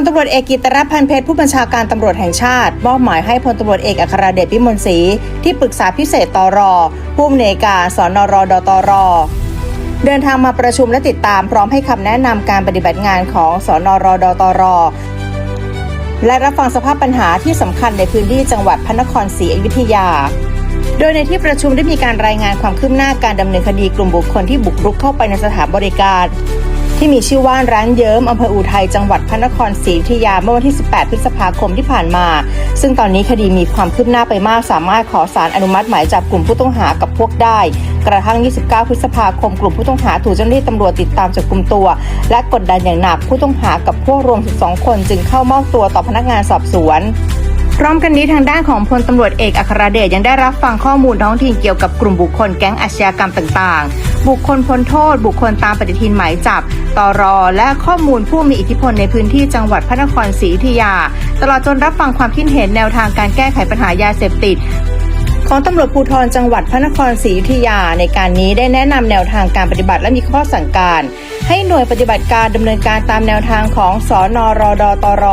ลตำรวจเอกกิตรพันเพชรผู้บัญชาการตำรวจแห่งชาติมอบหมายให้พลตำรวจเอกอัครเดชพิมลศรีที่ปรึกษาพิเศษตรผู้อำนวยการสนรดตรเดินทางมาประชุมและติดตามพร้อมให้คำแนะนำการปฏิบัติงานของสนรดตรและรับฟังสภาพปัญหาที่สำคัญในพื้นที่จังหวัดพระนครศรีอยุธยา โดยในที่ประชุมได้มีการรายงานความคืบหน้าการดำเนินคดีกลุ่มบุคคลที่บุกรุกเข้าไปในสถานบริการ ที่มีชื่อว่าร้านเยิ้มอำเภออูทัยจังหวัดพระนครศรีอยุธยาเมื่อวันที่ 18 พฤษภาคมที่ผ่านมา ซึ่งตอนนี้คดีมีความคืบหน้าไปมาก สามารถขอสารอนุมัติหมายจับกลุ่มผู้ต้องหากับพวกได้ กระทั่ง 29 พฤษภาคมกลุ่มผู้ต้องหาถูกเจ้าหน้าที่ตำรวจติดตามจับกลุ่มตัว และกดดันอย่างหนักผู้ต้องหากับพวกรวม 12 คนจึงเข้ามอบตัวต่อพนักงานสอบสวน พร้อมกันนี้ทางด้านของพลตำรวจเอกอัครเดชยังได้รับฟังข้อมูลท้องถิ่นเกี่ยวกับกลุ่มบุคคลแก๊งอาชญากรรมต่าง ๆ บุคคลพ้นโทษ บุคคลตามปฏิทินหมายจับตรอ และข้อมูลผู้มีอิทธิพลในพื้นที่จังหวัดพระนครศรีอยุธยา ตลอดจนรับฟังความคิดเห็นแนวทางการแก้ไขปัญหายาเสพติด ของตำรวจภูธรจังหวัดพระนครศรีอยุธยาในการนี้ได้แนะนำแนวทางการปฏิบัติและมีข้อสั่งการ ให้หน่วยปฏิบัติการดำเนินการตามแนวทางของสอนรดตร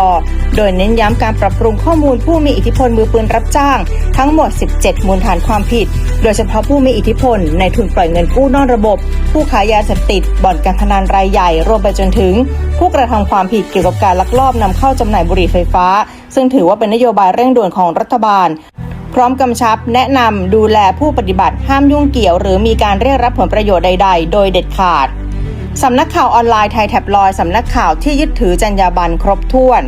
โดยเน้นย้ำการปรับปรุงข้อมูลผู้มีอิทธิพลมือปืนรับจ้าง ทั้งหมด 17 มูลฐานความผิด โดยเฉพาะผู้มีอิทธิพลในทุนปล่อยเงินกู้นอกระบบ ผู้ขายยาเสพติดบ่อนการพนันรายใหญ่รวมไปจนถึง ผู้กระทำความผิดเกี่ยวกับการลักลอบนำเข้าจำหน่ายบุหรี่ไฟฟ้า ซึ่งถือว่าเป็นนโยบายเร่งด่วนของรัฐบาล พร้อมกำชับแนะนำดูแลผู้ปฏิบัติห้ามยุ่งเกี่ยว หรือมีการเรียกรับผลประโยชน์ใด ๆ โดยเด็ดขาดสำนักข่าวออนไลน์ไทยแท็บลอยด์สำนักข่าวที่ยึดถือจรรยาบรรณครบถ้วน